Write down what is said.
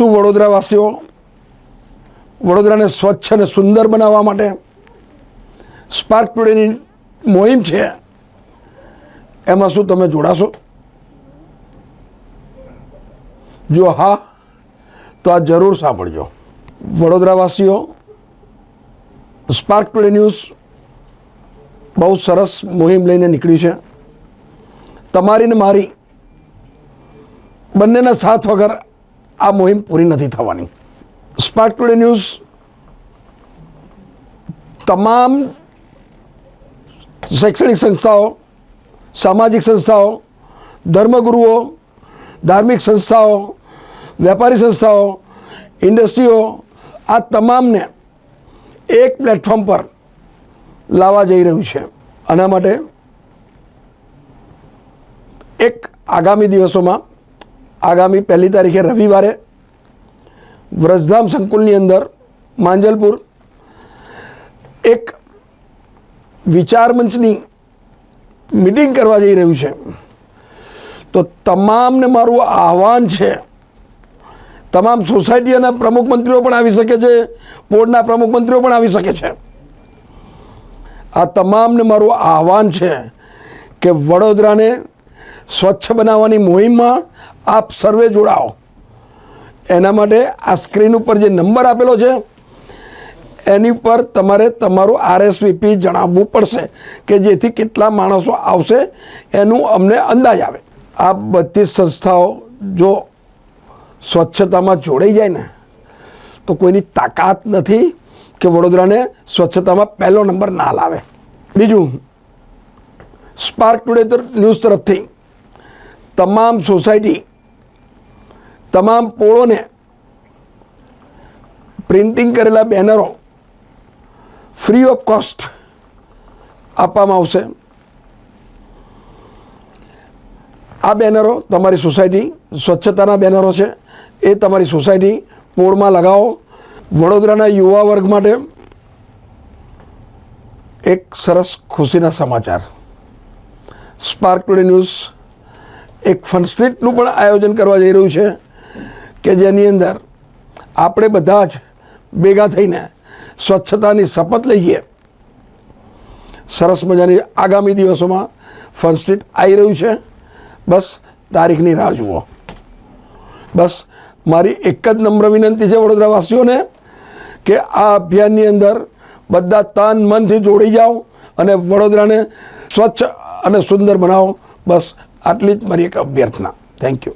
શું વડોદરાવાસીઓ વડોદરાને સ્વચ્છ અને સુંદર બનાવવા માટે સ્પાર્ક ટુડેની મોહિમ છે, એમાં શું તમે જોડાશો? જો હા, તો આ જરૂર સાંભળજો. વડોદરાવાસીઓ, સ્પાર્ક ટુડે ન્યૂઝ બહુ સરસ મુહિમ લઈને નીકળી છે. તમારી ને મારી બંનેના સાથ વગર આ મુહિમ પૂરી નથી થવાની. સ્પાર્ક ટુડે ન્યૂઝ તમામ શૈક્ષણિક સંસ્થાઓ, સામાજિક સંસ્થાઓ, ધર્મગુરુઓ, ધાર્મિક સંસ્થાઓ, વેપારી સંસ્થાઓ, ઇન્ડસ્ટ્રીઓ, આ તમામને એક પ્લેટફોર્મ પર લાવવા જઈ રહ્યું છે. આના માટે એક આગામી દિવસોમાં આગામી પહેલી તારીખે રવિવારે વ્રજધામ સંકુલની અંદર માંજલપુર એક વિચાર મંચની મિટિંગ કરવા જઈ રહ્યું છે. તો તમામને મારું આહવાન છે. તમામ સોસાયટીના પ્રમુખ મંત્રીઓ પણ આવી શકે છે, બોર્ડના પ્રમુખ મંત્રીઓ પણ આવી શકે છે. આ તમામને મારું આહવાન છે કે વડોદરાને સ્વચ્છ બનાવવાની મુહિમમાં આપ સર્વે જોડાઓ. એના માટે આ સ્ક્રીન ઉપર જે નંબર આપેલો છે, એની પર તમારે તમારું આરએસવીપી જણાવવું પડશે કે જેથી કેટલા માણસો આવશે એનું અમને અંદાજ આવે. આ બધી સંસ્થાઓ જો સ્વચ્છતામાં જોડાઈ જાય ને, તો કોઈની તાકાત નથી કે વડોદરાને સ્વચ્છતામાં પહેલો નંબર ના લાવે. બીજું સ્પાર્ક ટુડે ન્યૂઝ તરફથી. તમામ સોસાયટી, તમામ પોળોને પ્રિન્ટિંગ કરેલા બેનરો ફ્રી ઓફ કોસ્ટ આપવામાં આવશે. આ બેનરો તમારી સોસાયટી, સ્વચ્છતાના બેનરો છે. એ તમારી સોસાયટી પોળમાં લગાવો. વડોદરાના યુવા વર્ગ માટે એક સરસ ખુશીના સમાચાર. સ્પાર્ક ટુડે ન્યૂઝ એક ફનસ્ટ્રીટનું પણ આયોજન કરવા જઈ રહ્યું છે કે જેની અંદર આપણે બધા જ ભેગા થઈને સ્વચ્છતાની શપથ લઈએ. સરસ મજાની આગામી દિવસોમાં ફનસ્ટ્રીટ આવી રહ્યું છે. બસ તારીખની રાહ જુઓ. બસ મારી એક જ નમ્ર વિનંતી છે વડોદરાવાસીઓને કે આ અભિયાનની અંદર બધા તન મનથી જોડી જાઓ અને વડોદરાને સ્વચ્છ અને સુંદર બનાવો. બસ આટલી જ મારી એક અભ્યર્થના. Thank you